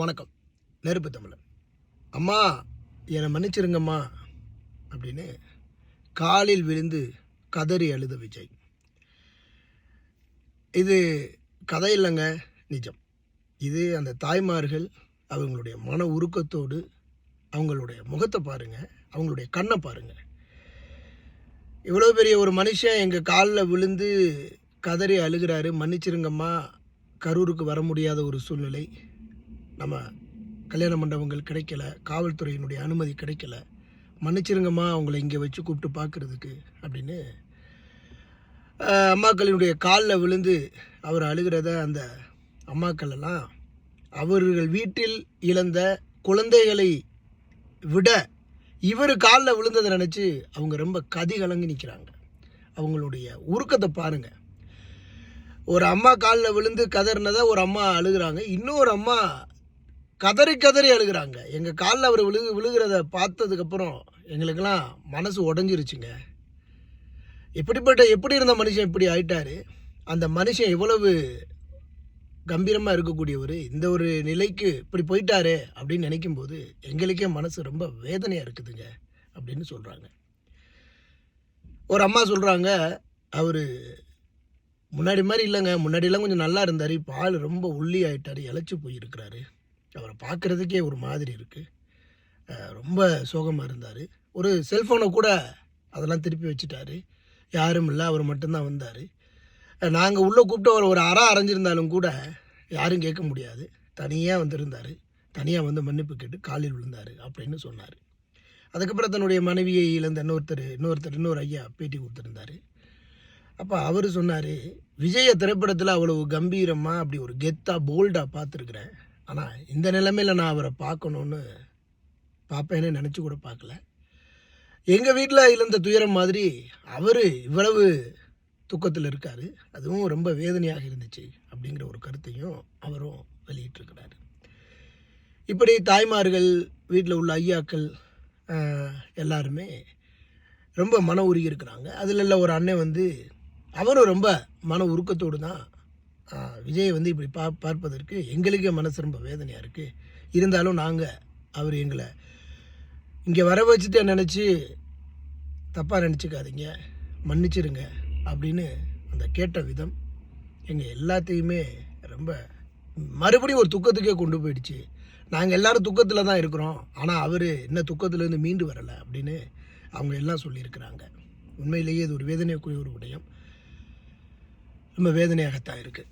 வணக்கம். நெருப்பு தமிழன். அம்மா என்னை மன்னிச்சிருங்கம்மா அப்படின்னு காலில் விழுந்து கதறி அழுத விஜய். இது கதை இல்லைங்க நிஜம். இது அந்த தாய்மார்கள் அவங்களுடைய மன உருக்கத்தோடு அவங்களுடைய முகத்தை பாருங்கள் அவங்களுடைய கண்ணை பாருங்கள் இவ்வளோ பெரிய ஒரு மனுஷன் எங்கள் காலில் விழுந்து கதறி அழுகிறாரு மன்னிச்சிருங்கம்மா கரூருக்கு வர முடியாத ஒரு சூழ்நிலை. நம்ம கல்யாண மண்டபங்கள் கிடைக்கல காவல்துறையினுடைய அனுமதி கிடைக்கல. மன்னிச்சிருங்கம்மா அவங்கள இங்கே வச்சு கூப்பிட்டு பார்க்குறதுக்கு அப்படின்னு அம்மாக்களினுடைய காலில் விழுந்து அவர் அழுகிறத அந்த அம்மாக்கள் எல்லாம் அவர்கள் வீட்டில் இழந்த குழந்தைகளை விட இவர் காலில் விழுந்ததை நினச்சி அவங்க ரொம்ப கதி கலங்கி நிற்கிறாங்க அவங்களுடைய உருக்கத்தை பாருங்க. ஒரு அம்மா காலில் விழுந்து கதறினதை ஒரு அம்மா அழுகிறாங்க. இன்னொரு அம்மா கதறி கதறி அழுகுறாங்க. எங்கள் காலில் அவர் விழு விழுகிறத பார்த்ததுக்கப்புறம் எங்களுக்கெல்லாம் மனசு உடஞ்சிருச்சுங்க. இப்படிப்பட்ட எப்படி இருந்த மனுஷன் இப்படி ஆயிட்டார்? அந்த மனுஷன் எவ்வளவு கம்பீரமாக இருக்கக்கூடியவர்? இந்த ஒரு நிலைக்கு இப்படி போயிட்டாரு அப்படின்னு நினைக்கும் போது எங்களுக்கே மனசு ரொம்ப வேதனையாக இருக்குதுங்க அப்படின்னு சொல்கிறாங்க ஒரு அம்மா சொல்கிறாங்க அவர் முன்னாடி மாதிரி இல்லைங்க. முன்னாடியெல்லாம் கொஞ்சம் நல்லா இருந்தார். இப்போ ஆள் ரொம்ப ஒல்லி ஆகிட்டார் இழைச்சி போயிருக்கிறாரு. அவரை பார்க்குறதுக்கே ஒரு மாதிரி இருக்குது ரொம்ப சோகமாக இருந்தார். ஒரு செல்ஃபோனை கூட அதெல்லாம் திருப்பி வச்சுட்டாரு. யாரும் இல்லை அவர் மட்டும்தான் வந்தார். நாங்கள் உள்ளே கூப்பிட்டு அவர் ஒரு அறம் அரைஞ்சிருந்தாலும் கூட யாரும் கேட்க முடியாது. தனியாக வந்திருந்தார். தனியாக வந்து மன்னிப்பு கேட்டு காலில் விழுந்தார் அப்படின்னு சொன்னார். அதுக்கப்புறம் தன்னுடைய மனைவியை இழந்த இன்னொருத்தர் இன்னொருத்தர் இன்னொரு ஐயா பேட்டி கொடுத்துருந்தாரு. அப்போ அவர் சொன்னார் விஜய திரைப்படத்தில் அவ்வளவு கம்பீரமாக அப்படி ஒரு கெத்தாக போல்டாக பார்த்துருக்குறேன். ஆனால் இந்த நிலைமையில் நான் அவரை பார்க்கணுன்னு பார்ப்பேன்னு நினச்சி கூட பார்க்கல. எங்கள் வீட்டில் இழந்த துயரம் மாதிரி அவர் இவ்வளவு துக்கத்தில் இருக்கார். அதுவும் ரொம்ப வேதனையாக இருந்துச்சு அப்படிங்கிற ஒரு கருத்தையும் அவரும் வெளியிட்டிருக்கிறார். இப்படி தாய்மார்கள் வீட்டில் உள்ள ஐயாக்கள் எல்லாருமே ரொம்ப மன உருகி இருக்கிறாங்க. அதில் உள்ள ஒரு அண்ணன் வந்து அவரும் ரொம்ப மன உருக்கத்தோடு தான் விஜயை வந்து இப்படி பா பார்ப்பதற்கு எங்களுக்கே மனசு ரொம்ப வேதனையாக இருக்குது இருந்தாலும் நாங்கள் அவர் எங்களை இங்கே வர வச்சுட்டு நினச்சி தப்பாக நினச்சிக்காதீங்க மன்னிச்சிருங்க அப்படின்னு அந்த கேட்ட விதம் எங்கள் எல்லாத்தையுமே ரொம்ப மறுபடியும் ஒரு துக்கத்துக்கே கொண்டு போயிடுச்சு. நாங்கள் எல்லாரும் துக்கத்தில் தான் இருக்கிறோம். ஆனால் அவர் என்ன துக்கத்துலேருந்து மீண்டு வரலை அப்படின்னு அவங்க எல்லாம் சொல்லியிருக்கிறாங்க. உண்மையிலேயே இது ஒரு வேதனைக்குரிய ஒரு விடயம். ரொம்ப வேதனையாகத்தான் இருக்குது